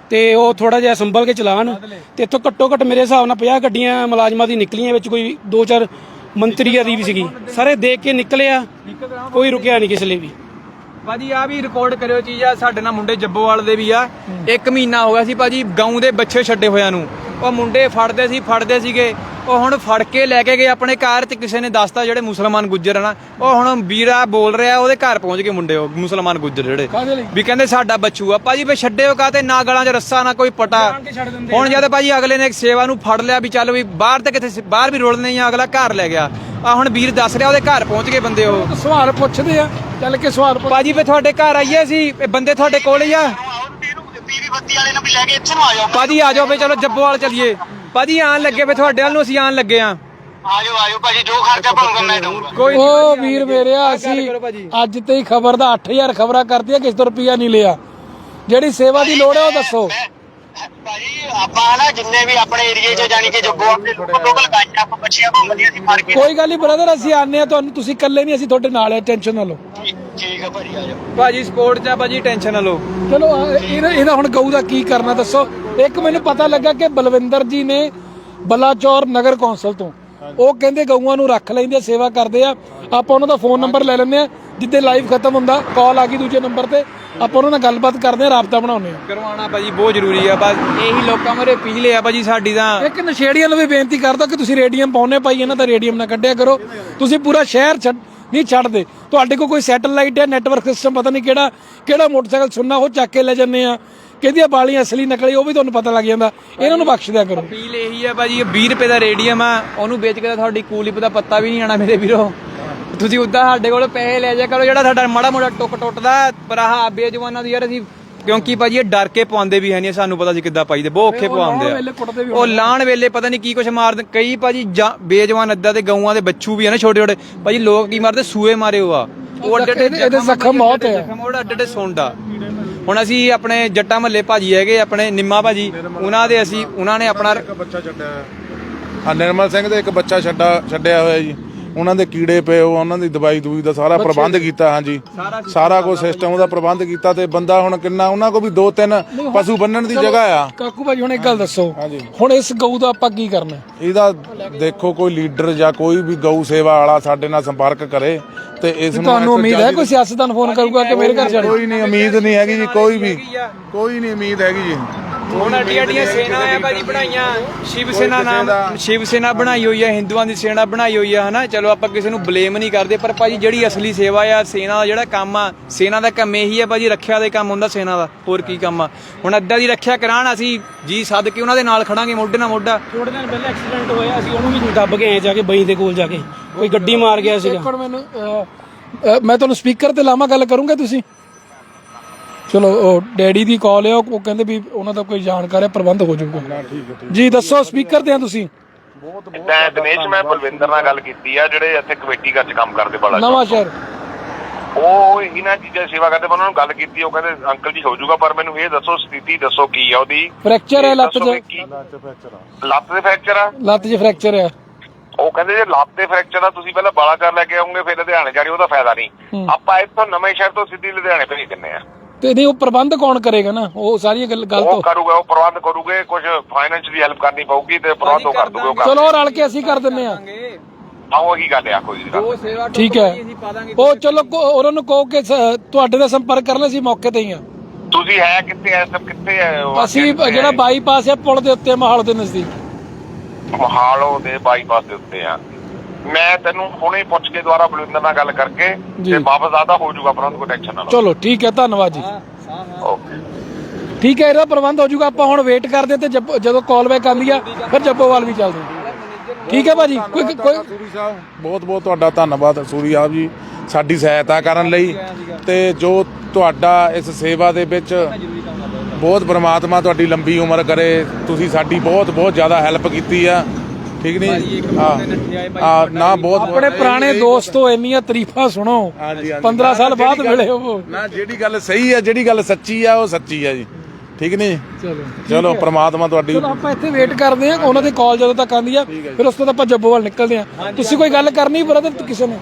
ਤੇ ਉਹ ਥੋੜਾ ਜਿਹਾ ਸੰਭਲ ਕੇ ਚਲਾਣ ਤੇ ਇੱਥੋਂ ਘੱਟੋ ਘੱਟ ਮੇਰੇ ਹਿਸਾਬ ਨਾਲ 50 ਗੱਡੀਆਂ ਮੁਲਾਜ਼ਮਾਂ ਦੀ ਨਿਕਲੀਆਂ ਵਿੱਚ ਕੋਈ 2-4 ਮੰਤਰੀਆਂ ਦੀ ਵੀ ਸੀਗੀ। ਸਾਰੇ ਦੇਖ ਕੇ ਨਿਕਲਿਆ ਕੋਈ ਰੁਕਿਆ ਨਹੀਂ ਕਿਸੇ ਲਈ ਵੀ। ਭਾਜੀ ਆ ਵੀ ਰਿਕਾਰਡ ਕਰਿਓ ਚੀਜ਼ ਆ ਸਾਡੇ ਨਾਲ ਮੁੰਡੇ ਜੱਬੋਵਾਲ ਦੇ ਵੀ ਆ। ਇੱਕ ਮਹੀਨਾ ਹੋ ਗਿਆ ਸੀ ਭਾਜੀ ਗਊ ਦੇ ਬੱਚੇ ਛੱਡੇ ਹੋਇਆਂ ਨੂੰ। ਉਹ ਮੁੰਡੇ ਫੜਦੇ ਸੀ ਫੜਦੇ ਸੀਗੇ। ਉਹ ਹੁਣ ਫੜ ਕੇ ਲੈ ਕੇ ਗਏ ਆਪਣੇ ਘਰ ਤੇ ਕਿਸੇ ਨੇ ਦੱਸਤਾ ਜਿਹੜੇ ਮੁਸਲਮਾਨ ਗੁੱਜਰ ਆ ਨਾ। ਉਹ ਹੁਣ ਵੀਰਾ ਬੋਲ ਰਿਹਾ ਉਹਦੇ ਘਰ ਪਹੁੰਚ ਗਏ ਮੁੰਡੇ ਉਹ ਮੁਸਲਮਾਨ ਗੁੱਜਰ ਜਿਹੜੇ। ਵੀ ਕਹਿੰਦੇ ਸਾਡਾ ਬੱਚੂ ਆ। ਭਾਜੀ ਫੇ ਛੱਡਿਓ ਕਾ ਤੇ ਨਾ ਗਲਾਂ 'ਚ ਰੱਸਾ ਨਾ ਕੋਈ ਪਟਾ। ਹੁਣ ਜਦ ਭਾਜੀ ਅਗਲੇ ਨੇ ਇੱਕ ਸੇਵਾ ਨੂੰ ਫੜ ਲਿਆ ਵੀ ਚੱਲ ਵੀ ਬਾਹਰ ਤੇ ਕਿਤੇ ਬਾਹਰ ਵੀ ਰੋਲਨੇ ਆ ਅਗਲਾ ਘਰ ਲੈ ਗਿਆ। ਆ ਹੁਣ ਵੀਰ ਦੱਸ ਰਿਹਾ ਉਹਦੇ ਘਰ ਪਹੁੰਚ ਗਏ ਬੰਦੇ ਉਹ। ਸਵਾਲ ਪੁੱਛਦੇ ਆ ਚੱਲ ਕੇ ਸਵਾਲ ਪੁੱਛ ਭਾਜੀ ਫੇ ਤੁਹਾਡੇ ਘਰ ਆਈਏ ਸੀ ਇਹ ਬੰਦੇ ਤੁਹਾਡੇ ਕੋਲ ਹੀ ਆ। ਬੱਤੀ ਵਾਲੇ ਨੂੰ ਵੀ ਲੈ ਕੇ ਇੱਥੇ ਨੂੰ ਆ ਜਾਓ ਭਾਜੀ ਆ ਜਾਓ ਫੇ ਚਲੋ ਜੱਬੋਵਾਲ ਚਲੀਏ। ਭਾਜੀ ਆਣ ਲੱਗੇ ਫੇ ਤੁਹਾਡੇ ਵੱਲ ਨੂੰ ਅਸੀਂ ਆਣ ਲੱਗੇ ਆ ਆਜੋ ਆਜੋ ਭਾਜੀ ਜੋ ਖਰਚਾ ਬਣੂਗਾ ਮੈਂ ਦਊਂਗਾ। ਕੋਈ ਉਹ ਵੀਰ ਮੇਰਿਆ ਅਸੀਂ ਕਰੋ ਭਾਜੀ। ਅੱਜ ਤੇ ਹੀ ਖਬਰ ਦਾ 8000 ਖਬਰਾਂ ਕਰਤੀਆਂ ਕਿਸ ਤੋਂ ਰੁਪਿਆ ਨਹੀਂ ਲਿਆ। ਜਿਹੜੀ ਸੇਵਾ ਦੀ ਲੋੜ ਹੈ ਉਹ ਦੱਸੋ। ਮੈਂ- ਭਾਜੀ ਆਪਾਂ ਨਾ ਜਿੰਨੇ ਵੀ ਆਪਣੇ ਏਰੀਏ 'ਚ ਜਾਣੀ ਕਿ ਜੱਗੋ ਆਪਣੇ ਲੋਕਲ ਗਾਈਆਂ ਆਪਾਂ ਬੱਚੀਆਂ ਘੁੰਮਦੀਆਂ ਸੀ ਫੜ ਕੇ। ਕੋਈ ਗੱਲ ਨਹੀਂ ਬ੍ਰਦਰ ਅਸੀਂ ਆਨੇ ਆ ਤੁਹਾਨੂੰ ਤੁਸੀਂ ਇਕੱਲੇ ਨਹੀਂ ਅਸੀਂ ਤੁਹਾਡੇ ਨਾਲ ਹੈ ਟੈਨਸ਼ਨ ਨਾ ਲਓ। ਠੀਕ- ਠੀਕ ਆ ਭਾਜੀ ਆਜੋ ਭਾਜੀ ਸਪੋਰਟ 'ਚ ਆ ਭਾਜੀ ਟੈਨਸ਼ਨ ਨਾ ਲਓ। ਚਲੋ ਆ, ਇਹਦਾ ਇਹਦਾ ਹੁਣ ਗਊ ਦਾ ਕੀ ਕਰਨਾ ਦੱਸੋ। ਇੱਕ ਮੈਨੂੰ ਪਤਾ ਲੱਗਾ ਕਿ ਬਲਵਿੰਦਰ ਜੀ ਨੇ ਬਲਾਚੌਰ ਨਗਰ ਕੌਂਸਲ ਤੋਂ ਉਹ ਕਹਿੰਦੇ ਗਊਆਂ ਨੂੰ ਰੱਖ ਲੈਂਦੇ ਆ, ਸੇਵਾ ਕਰਦੇ ਆ। ਆਪਾਂ ਉਹਨਾਂ ਦਾ ਫੋਨ ਨੰਬਰ ਲੈ ਲੈਂਦੇ ਆ ਜਿੱਦੇ ਲਾਈਵ ਖਤਮ ਹੁੰਦਾ ਕਾਲ ਆ ਗਈ ਦੂਜੇ ਨੰਬਰ ਤੇ ਆਪਾਂ ਉਹਨਾਂ ਨਾਲ ਗੱਲਬਾਤ ਕਰਦੇ ਆ ਰਾਬਤਾ ਬਣਾਉਂਦੇ ਆ। ਕਰਵਾਉਣਾ ਭਾਜੀ ਬਹੁਤ ਜ਼ਰੂਰੀ ਆ ਬਸ ਇਹੀ ਲੋਕਾਂ ਮਰੇ ਪੀਲ ਆ ਭਾਜੀ ਸਾਡੀ ਤਾਂ। ਇੱਕ ਨਸ਼ੇੜੀਆਂ ਨੂੰ ਵੀ ਬੇਨਤੀ ਕਰਦਾ ਕਿ ਤੁਸੀਂ ਰੇਡੀਅਮ ਪਾਉਨੇ ਭਾਈ ਇਹਨਾਂ ਦਾ ਰੇਡੀਅਮ ਨਾ ਕੱਢਿਆ ਕਰੋ। ਤੁਸੀਂ ਪੂਰਾ ਸ਼ਹਿਰ ਛੱਡ ਨਹੀਂ ਛੱਡਦੇ। ਤੁਹਾਡੇ ਕੋਲ ਕੋਈ ਸੈਟੇਲਾਈਟ ਹੈ ਨੈਟਵਰਕ ਸਿਸਟਮ ਪਤਾ ਨਹੀਂ ਕਿਹੜਾ ਕਿਹੜਾ ਮੋਟਰਸਾਈਕਲ ਸੁਣਨਾ ਉਹ ਚੱਕ ਕੇ ਲੈ ਜੰਨੇ ਆ। ਕਿਹਦੀਆਂ ਬਾਲੀਆਂ ਅਸਲੀ ਨਕਲੀ ਉਹ ਵੀ ਤੁਹਾਨੂੰ ਪਤਾ ਲੱਗ ਜਾਂਦਾ। ਇਹਨਾਂ ਨੂੰ ਬਖਸ਼ ਦਿਆ ਕਰੋ। ਪੀਲ ਇਹੀ ਆ ਭਾਜੀ ਇਹ 20 ਰੁਪਏ ਦਾ ਰੇਡੀਅਮ ਆ ਉਹਨੂੰ ਵੇਚ ਕੇ ਤਾਂ ਤੁਹਾਡੀ ਕੂਲਿਪ ਦਾ ਪੱਤਾ ਵੀ ਨਹੀਂ ਆਣਾ ਮੇਰੇ ਵੀਰੋ। ਤੁਸੀਂ ਉਦਾਂ ਸਾਡੇ ਕੋਲ ਪੈਸੇ ਲੈ ਜਾ ਕਰੋ ਜਿਹੜਾ ਸਾਡਾ ਮਾੜਾ ਮੋੜਾ ਟੁੱਕ ਟੁੱਟਦਾ ਪਰ ਆਹ ਬੇਜਵਾਨਾਂ ਦੀ ਯਾਰ ਅਸੀਂ ਕਿਉਂਕਿ ਭਾਜੀ ਇਹ ਡਰ ਕੇ ਪਵਾਉਂਦੇ ਵੀ ਹੈ ਨਹੀਂ ਸਾਨੂੰ ਪਤਾ ਸੀ ਕਿੱਦਾਂ ਪਾਈਦੇ ਬਹੁਤ ਔਖੇ ਪਵਾਉਂਦੇ ਵੀ ਆ। ਉਹ ਲਾਣ ਵੇਲੇ ਪਤਾ ਨਹੀਂ ਕੀ ਕੁਛ ਮਾਰਦੇ ਕਈ ਭਾਜੀ ਬੇਜਵਾਨ ਅੱਦਾ ਤੇ ਗਊਆਂ ਦੇ ਬੱਚੂ ਵੀ ਆ ਨਾ ਛੋਟੇ ਛੋਟੇ ਭਾਜੀ ਲੋਕ ਕੀ ਮਾਰਦੇ ਸੂਏ ਮਾਰੇ ਉਹ ਆ। ਉਹ ਅੱਡੇ ਅੱਡੇ ਜ਼ਖਮ ਬਹੁਤ ਆ। ਜ਼ਖਮ ਉਹ ਅੱਡੇ ਅੱਡੇ ਸੁੰਡ ਹੁਣ ਅਸੀਂ ਆਪਣੇ ਜੱਟਾ ਮਹੱਲੇ ਭਾਜੀ ਹੈਗੇ, ਆਪਣੇ ਨਿੰਮਾ ਭਾਜੀ, ਉਹਨਾਂ ਦੇ ਅਸੀਂ ਉਹਨਾਂ ਨੇ ਆਪਣਾ ਬੱਚਾ ਛੱਡਿਆ। ਆ ਨਿਰਮਲ ਸਿੰਘ ਦੇ ਇੱਕ ਬੱਚਾ ਛੱਡਾ ਛੱਡਿਆ ਹੋਇਆ ਜੀ। ਉਹਨਾਂ ਦੇ ਕੀੜੇ ਪਏ ਉਹ ਉਹਨਾਂ ਦੀ ਦਵਾਈ ਦੂਈ ਦਾ ਸਾਰਾ ਪ੍ਰਬੰਧ ਕੀਤਾ ਹਾਂਜੀ। ਸਾਰਾ ਕੁਝ ਸਿਸਟਮ ਉਹਦਾ ਪ੍ਰਬੰਧ ਕੀਤਾ ਤੇ ਬੰਦਾ ਹੁਣ ਕਿੰਨਾ ਉਹਨਾਂ ਕੋ ਵੀ ਦੋ ਤਿੰਨ ਪਸ਼ੂ ਬੰਨਣ ਦੀ ਜਗ੍ਹਾ ਆ। ਕਾਕੂ ਭਾਜੀ ਹੁਣ ਇੱਕ ਗੱਲ ਦੱਸੋ। ਹਾਂਜੀ। ਹੁਣ ਇਸ ਗਊ ਦਾ ਆਪਾਂ ਕੀ ਕਰਨਾ? ਇਹਦਾ ਦੇਖੋ ਕੋਈ ਲੀਡਰ ਜਾਂ ਕੋਈ ਵੀ ਗਊ ਸੇਵਾ ਵਾਲਾ ਸਾਡੇ ਨਾਲ ਸੰਪਰਕ ਕਰੇ ਤੇ ਇਸ ਨੂੰ ਤੁਹਾਨੂੰ ਉਮੀਦ ਹੈ ਕੋਈ ਸਿਆਸਤਦਾਨ ਫੋਨ ਕਰੂਗਾ ਕਿ ਮੇਰੇ ਘਰ ਛੱਡ ਕੋਈ ਨਹੀਂ ਉਮੀਦ ਨਹੀਂ ਹੈਗੀ ਜੀ ਕੋਈ ਵੀ। ਕੋਈ ਨਹੀਂ ਉਮੀਦ ਹੈਗੀ ਜੀ। ਹੁਣ ਅੱਡੀਆਂ ਅੱਡੀਆਂ ਸੇਨਾ ਆ ਭਾਜੀ ਬਣਾਈਆਂ। ਸ਼ਿਵ ਸੇਨਾ ਨਾਮ ਸ਼ਿਵ ਸੇਨਾ ਬਣਾਈ ਹੋਈ ਹੈ ਹਿੰਦੂਆਂ ਦੀ ਸੇਨਾ ਬਣਾਈ ਹੋਈ ਹੈ ਹਨਾ? ਚਲੋ ਆਪਾਂ ਕਿਸੇ ਨੂੰ ਬਲੇਮ ਨਹੀਂ ਕਰਦੇ ਪਰ ਭਾਜੀ ਜਿਹੜੀ ਅਸਲੀ ਸੇਵਾ ਆ ਸੇਨਾ ਦਾ ਜਿਹੜਾ ਕੰਮ ਆ ਸੇਨਾ ਦਾ ਕੰਮ ਇਹੀ ਹੈ ਭਾਜੀ ਰੱਖਿਆ ਦੇ ਕੰਮ ਹੁੰਦਾ ਸੇਨਾ ਦਾ ਹੋਰ ਕੀ ਕੰਮ ਆ। ਹੁਣ ਅੱਡਾ ਦੀ ਰੱਖਿਆ ਕਰਾਣ ਅਸੀਂ ਜੀ ਸੱਦ ਕੇ ਉਹਨਾਂ ਦੇ ਨਾਲ ਖੜਾਂਗੇ ਮੋਢੇ ਨਾਲ ਮੋਢਾ। ਥੋੜੇ ਦਿਨ ਪਹਿਲਾਂ ਐਕਸੀਡੈਂਟ ਹੋਇਆ ਅਸੀਂ ਉਹਨੂੰ ਵੀ ਦੱਬ ਕੇ ਆਏ ਜਾ ਕੇ ਬਈ ਦੇ ਕੋਲ ਜਾ ਕੇ। ਕੋਈ ਗੱਡੀ ਮਾਰ ਗਿਆ ਸੀਗਾ। ਮੈਨੂੰ ਮੈਂ ਤੁਹਾਨੂੰ ਸਪੀਕਰ ਤੇ ਲਾਵਾਂ ਗੱਲ ਕਰੂੰਗੇ ਤੁਸੀਂ? ਚਲੋ ਉਹ ਡੈਡੀ ਦੀ ਕਾਲ ਹੈ ਉਹ ਉਹ ਕਹਿੰਦੇ ਵੀ ਉਹਨਾਂ ਦਾ ਕੋਈ ਜਾਣਕਾਰ ਹੈ ਪ੍ਰਬੰਧ ਹੋ ਜਾਊਗਾ। ਜੀ ਦੱਸੋ ਸਪੀਕਰ ਤੇ ਆ ਤੁਸੀਂ? ਮੈਂ ਦਿਨੇਸ਼ ਮੈਂ ਬਲਵਿੰਦਰ ਨਾਲ ਗੱਲ ਕੀਤੀ ਆ ਜਿਹੜੇ ਇੱਥੇ ਕਮੇਟੀ ਘਰ ਚ ਕੰਮ ਕਰਦੇ ਬਾਲਾ ਨਵਾਂ ਸ਼ਹਿਰ। ਉਹ ਇਹਨਾਂ ਚੀਜ਼ਾਂ ਦੀ ਸੇਵਾ ਕਰਦੇ ਮੈਂ ਉਹਨਾਂ ਨੂੰ ਗੱਲ ਕੀਤੀ ਉਹ ਕਹਿੰਦੇ ਅੰਕਲ ਜੀ ਹੋ ਜਾਊਗਾ ਪਰ ਮੈਨੂੰ ਇਹ ਦੱਸੋ ਸਥਿਤੀ ਦੱਸੋ ਕੀ ਆ ਉਹਦੀ। ਫ੍ਰੈਕਚਰ ਹੈ ਲੱਤ 'ਚ। ਲੱਤ ਦੇ ਫ੍ਰੈਕਚਰ ਆ? ਲੱਤ 'ਚ ਫ੍ਰੈਕਚਰ ਹੈ ਉਹ ਕਹਿੰਦੇ ਜੇ ਲੱਤ ਦੇ ਫ੍ਰੈਕਚਰ ਆ ਤੁਸੀਂ ਪਹਿਲਾਂ ਬਾਲਾਚਾਰ ਲੈ ਕੇ ਆਉਂਗੇ ਫਿਰ ਲੁਧਿਆਣੇ ਜਾਣੀ ਉਹਦਾ ਫਾਇਦਾ ਨਹੀਂ। ਆਪਾਂ ਇੱਥੋਂ ਨਵੇਂ ਸ਼ਹਿਰ ਤੋਂ ਸਿੱਧੀ ਲੁਧਿਆਣੇ ਭੇਜ ਦਿੰਨੇ ਆ। ਤੇ ਨਹੀਂ ਉਹ ਪ੍ਰਬੰਧ ਕੌਣ ਕਰੇਗਾ ਨਾ? ਉਹ ਸਾਰੀਆਂ ਗੱਲ ਗੱਲ ਉਹ ਤੋਂ ਕਰੂਗਾ ਉਹ ਪ੍ਰਬੰਧ ਕਰੂਗੇ ਕੁਝ ਫਾਈਨੈਂਸ਼ੀਅਲੀ ਹੈਲਪ ਕਰਨੀ ਪਊਗੀ ਤੇ ਪ੍ਰਬੰਧ ਉਹ ਕਰ ਦੂਗੇ ਉਹ ਕਰ ਚਲੋ ਰਲ ਕੇ ਅਸੀਂ ਕਰ ਦਿੰਨੇ ਆ ਆ ਉਹੀ ਗੱਲ ਆ ਕੋਈ ਗੱਲ ਉਹ ਸੇਵਾ ਠੀਕ ਹੈ। ਉਹ ਚਲੋ ਕੋ- ਉਹਨਾਂ ਨੂੰ ਕਹੋ ਕਿ ਸ- ਤੁਹਾਡੇ ਦਾ ਸੰਪਰਕ ਕਰਨਾ ਸੀ ਮੌਕੇ ਤੇ ਹੀ ਆ ਤੁਸੀਂ ਹੈ ਕਿੱਥੇ ਐ ਸਭ ਕਿੱਥੇ ਐ ਅਸੀਂ ਜਿਹੜਾ ਬਾਈਪਾਸ ਹੈ ਪੁਲ ਦੇ ਉੱਤੇ ਮਹਾਲ ਦੇ ਨਜ਼ਦੀਕ। ਮਹਾਲੋ ਦੇ ਬਾਈਪਾਸ ਦੇ ਉੱਤੇ ਆ। ਮੈਂ ਤੈਨੂੰ ਹੁਣੇ ਪੁੱਛ ਕੇ ਦੁਆਰਾ ਬਲਵਿੰਦਰ ਨਾਲ ਗੱਲ ਕਰਕੇ। ਤੇ ਵਾਪਸ ਆਦਾ ਹੋ ਜਾਊਗਾ ਪਰ ਕੋਈ ਟੈਨਸ਼ਨ ਨਾ ਲਓ। ਚਲੋ ਠੀਕ ਹੈ ਧੰਨਵਾਦ ਜੀ। ਓਕੇ ਠੀਕ ਹੈ ਇਹਦਾ ਪ੍ਰਬੰਧ ਹੋ ਜਾਊਗਾ ਆਪਾਂ ਹੁਣ ਵੇਟ ਕਰਦੇ ਤੇ ਜਦੋਂ ਕਾਲ ਬੈਕ ਆਉਂਦੀ ਆ ਫਿਰ ਜੱਬੋਵਾਲ ਵੀ ਚੱਲਦੇ ਹਾਂ। ਠੀਕ ਹੈ ਭਾਜੀ ਕੋਈ ਕੋਈ ਸੂਰੀ ਸਾਹਿਬ ਬਹੁਤ ਬਹੁਤ ਤੁਹਾਡਾ ਧੰਨਵਾਦ ਸੂਰੀ ਸਾਹਿਬ ਜੀ ਸਾਡੀ ਸਹਾਇਤਾ ਕਰਨ ਲਈ ਤੇ ਜੋ ਤੁਹਾਡਾ ਇਸ ਸੇਵਾ ਦੇ ਵਿੱਚ ਬਹੁਤ ਪ੍ਰਮਾਤਮਾ ਤੁਹਾਡੀ ਲੰਬੀ ਉਮਰ ਕਰੇ ਤੁਸੀਂ ਸਾਡੀ ਬਹੁਤ ਬਹੁਤ ਜ਼ਿਆਦਾ ਹੈਲਪ ਕੀਤੀ ਆ। ਠੀਕ ਨਹੀਂ? ਆ ਆ ਨਾ ਬਹੁਤ ਆਪਣੇ ਪੁਰਾਣੇ ਦੋਸਤੋ ਇੰਨੀਆਂ ਤਾਰੀਫਾਂ ਸੁਣੋ। ਹਾਂਜੀ, ਹਾਂਜੀ। 15 ਸਾਲ ਬਾਅਦ ਮਿਲੇ ਹੋ ਨਾ ਜਿਹੜੀ ਗੱਲ ਸਹੀ ਆ ਜਿਹੜੀ ਗੱਲ ਸੱਚੀ ਆ ਉਹ ਸੱਚੀ ਆ ਜੀ। ਠੀਕ ਨਹੀਂ? ਚਲੋ। ਚਲੋ ਪ੍ਰਮਾਤਮਾ ਤੁਹਾਡੀ ਚਲੋ ਆਪਾਂ ਇੱਥੇ ਵੇਟ ਕਰਦੇ ਆ ਉਹਨਾਂ ਦੀ ਕਾਲ ਜਦੋਂ ਤੱਕ ਆਉਂਦੀ ਆ ਫਿਰ ਉਸ ਤੋਂ ਬਾਅਦ ਆਪਾਂ ਜੱਬੋਵਾਲ ਨਿਕਲਦੇ ਆ ਤੁਸੀਂ ਕੋਈ ਗੱਲ ਕਰਨੀ ਬ੍ਰਦਰ ਕਿਸੇ ਨੇ?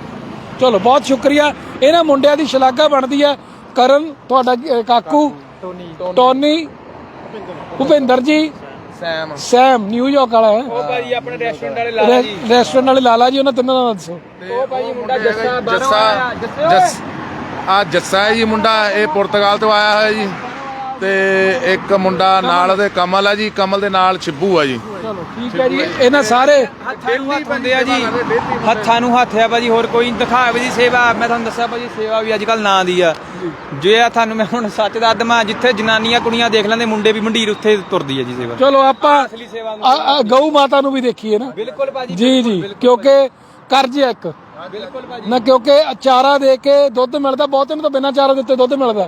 ਚਲੋ ਬਹੁਤ ਸ਼ੁਕਰੀਆ। ਇਹਨਾਂ ਮੁੰਡਿਆਂ ਦੀ ਸ਼ਲਾਘਾ ਬਣਦੀ ਆ। ਕਰਨ ਤੁਹਾਡਾ ਕਾਕੂ ਟੋਨੀ। ਟੋਨੀ ਭੁਪਿੰਦਰ ਜੀ। ਸੈਮ। ਸੈਮ ਨਿਊਯਾਰਕ ਵਾਲਾ ਹੈ। ਉਹ ਭਾਜੀ ਆਪਣੇ ਰੈਸਟੋਰੈਂਟ ਵਾਲੇ ਲਾਲਾ ਜੀ। ਰੈ- ਰੈਸਟੋਰੈਂਟ ਵਾਲੇ ਲਾਲਾ ਜੀ ਉਹਨਾਂ ਤਿੰਨਾਂ ਦਾ ਦੱਸੋ। ਉਹ ਭਾਜੀ ਮੁੰਡਾ ਜੱਸਾ ਬਾਹਰੋਂ ਜੱਸਾ ਆਇਆ ਜੱਸੇ ਜੱਸ ਆ ਜੱਸਾ ਹੈ ਜੀ ਮੁੰਡਾ ਇਹ ਪੁਰਤਗਾਲ ਤੋਂ ਆਇਆ ਹੋਇਆ ਜੀ। ਤੇ ਇੱਕ ਮੁੰਡਾ ਨਾਲ ਉਹਦੇ ਕਮਲ ਆ ਜੀ ਕਮਲ ਦੇ ਨਾਲ ਛਿੱਬੂ ਆ ਜੀ। ਚਲੋ ਠੀਕ ਹੈ ਜੀ। ਇਹਨਾਂ ਸਾਰੇ ਹੱਥਾਂ ਨੂੰ ਹੱਥ ਹੁੰਦੇ ਆ ਜੀ। ਹੱਥਾਂ ਨੂੰ ਹੱਥ ਆ ਭਾਜੀ ਹੋਰ ਕੋਈ ਦਿਖਾਵੇ ਦੀ ਸੇਵਾ। ਮੈਂ ਤੁਹਾਨੂੰ ਦੱਸਿਆ ਭਾਜੀ ਸੇਵਾ ਵੀ ਅੱਜ ਕੱਲ ਨਾਂ ਦੀ ਆ। ਜੇ ਆ ਤੁਹਾਨੂੰ ਮੈਂ ਹੁਣ ਸੱਚ ਦੱਸ ਦਵਾਂ ਜਿੱਥੇ ਜਨਾਨੀਆਂ ਕੁੜੀਆਂ ਦੇਖ ਲੈਂਦੇ ਮੁੰਡੇ ਵੀ ਮੰਡੀਰ ਉੱਥੇ ਤੁਰਦੀ ਆ ਜੀ ਸੇਵਾ। ਚਲੋ ਆਪਾਂ ਅਸਲੀ ਸੇਵਾ ਆ- ਆ ਗਊ ਮਾਤਾ ਨੂੰ ਵੀ ਦੇਖੀਏ ਨਾ। ਬਿਲਕੁਲ ਭਾਜੀ ਜੀ ਜੀ ਕਿਉਂਕਿ ਕਰਜ਼ ਹੈ ਇੱਕ। ਬਿਲਕੁਲ ਭਾਜੀ। ਨਾ ਕਿਉਂਕਿ ਚਾਰਾ ਦੇ ਕੇ ਦੁੱਧ ਮਿਲਦਾ ਬਹੁਤੇ ਨੂੰ ਤਾਂ ਬਿਨਾਂ ਚਾਰਾ ਦਿੱਤੇ ਦੁੱਧ ਮਿਲਦਾ।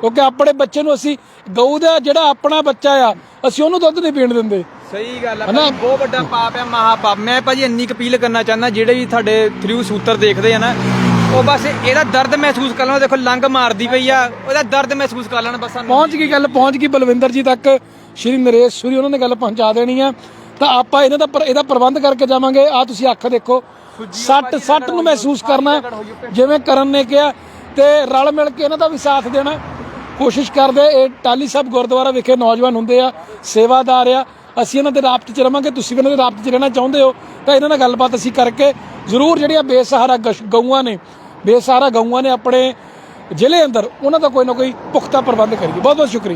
ਕਿਉਂਕਿ ਆਪਣੇ ਬੱਚੇ ਨੂੰ ਅਸੀਂ ਗਊ ਦਾ ਜਿਹੜਾ ਆਪਣਾ ਬੱਚਾ ਆ ਅਸੀਂ ਉਹਨੂੰ ਦੁੱਧ ਨਹੀਂ ਪੀਣ ਦਿੰਦੇ। ਸਹੀ ਗੱਲ ਆ? ਭਾਜੀ, ਬਹੁਤ ਵੱਡਾ ਪਾਪ ਹੈ ਮਹਾ ਪਾਪ। ਮੈਂ ਭਾਜੀ ਇੰਨੀ ਕੁ ਅਪੀਲ ਕਰਨਾ ਚਾਹੁੰਦਾ ਜਿਹੜੇ ਵੀ ਤੁਹਾਡੇ ਥਰੂ ਸੂਤਰ ਦੇਖਦੇ ਆ ਨਾ ਉਹ ਬਸ ਇਹਦਾ ਦਰਦ ਮਹਿਸੂਸ ਕਰ ਲੈਣ ਦੇਖੋ ਲੰਗ ਮਾਰਦੀ ਪਈ ਆ ਉਹਦਾ ਦਰਦ ਮਹਿਸੂਸ ਕਰ ਲੈਣ ਬਸ ਸਾਨੂੰ। ਪਹੁੰਚ ਗਈ ਗੱਲ ਪਹੁੰਚ ਗਈ ਬਲਵਿੰਦਰ ਜੀ ਤੱਕ। ਸ਼੍ਰੀ ਨਰੇਸ਼ ਸ਼੍ਰੀ ਉਹਨਾਂ ਨੇ ਗੱਲ ਪਹੁੰਚਾ ਦੇਣੀ ਆ। ਤਾਂ ਆਪਾਂ ਇਹਨਾਂ ਦਾ ਇਹਦਾ ਪ੍ਰਬੰਧ ਕਰਕੇ ਜਾਵਾਂਗੇ। ਆ ਤੁਸੀਂ ਅੱਖ ਦੇਖੋ ਸੱਟ ਸੱਟ ਨੂੰ ਮਹਿਸੂਸ ਕਰਨਾ ਜਿਵੇਂ ਕਰਨ ਨੇ ਕਿਹਾ ਤੇ ਰਲ ਮਿਲ ਕੇ ਇਹਨਾਂ ਦਾ ਵੀ ਸਾਥ ਦੇਣਾ। ਕੋਸ਼ਿਸ਼ ਕਰਦੇ ਇਹ ਟਾਲੀ ਸਾਹਿਬ ਗੁਰਦੁਆਰਾ ਵਿਖੇ ਨੌਜਵਾਨ ਹੁੰਦੇ ਆ, ਸੇਵਾਦਾਰ ਆ, ਅਸੀਂ ਇਹਨਾਂ ਦੇ ਰਾਬਤੇ 'ਚ ਰਵਾਂਗੇ, ਤੁਸੀਂ ਵੀ ਇਹਨਾਂ ਦੇ ਰਾਬਤੇ 'ਚ ਰਹਿਣਾ ਚਾਹੁੰਦੇ ਹੋ, ਤਾਂ ਇਹਨਾਂ ਨਾਲ ਗੱਲਬਾਤ ਅਸੀਂ ਕਰਕੇ ਜ਼ਰੂਰ ਜਿਹੜੀਆਂ ਬੇਸਹਾਰਾ ਗਸ਼- ਗਊਆਂ ਨੇ, ਬੇਸਹਾਰਾ ਗਊਆਂ ਨੇ ਆਪਣੇ ਜ਼ਿਲ੍ਹੇ ਅੰਦਰ ਉਹਨਾਂ ਦਾ ਕੋਈ ਨਾ ਕੋਈ ਪੁਖਤਾ ਪ੍ਰਬੰਧ ਕਰੀਏ। ਬਹੁਤ ਬਹੁਤ ਸ਼ੁਕਰੀਆ।